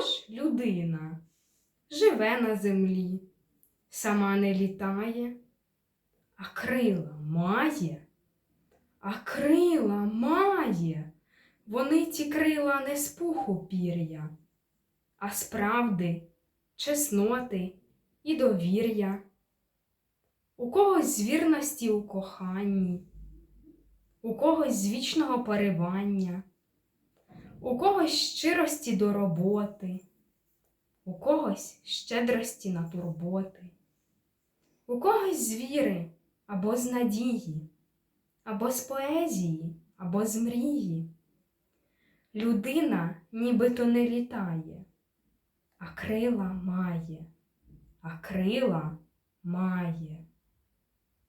А ж людина? Живе на землі, сама не літає, а крила має, а крила має. Вони ті крила не з пуху пір'я, а з правди, чесноти і довір'я. У когось з вірності у коханні, у когось з вічного поривання, у когось щирості до роботи, у когось щедрості на турботи, у когось з віри або з надії, або з поезії, або з мрії. Людина нібито не літає, а крила має, а крила має.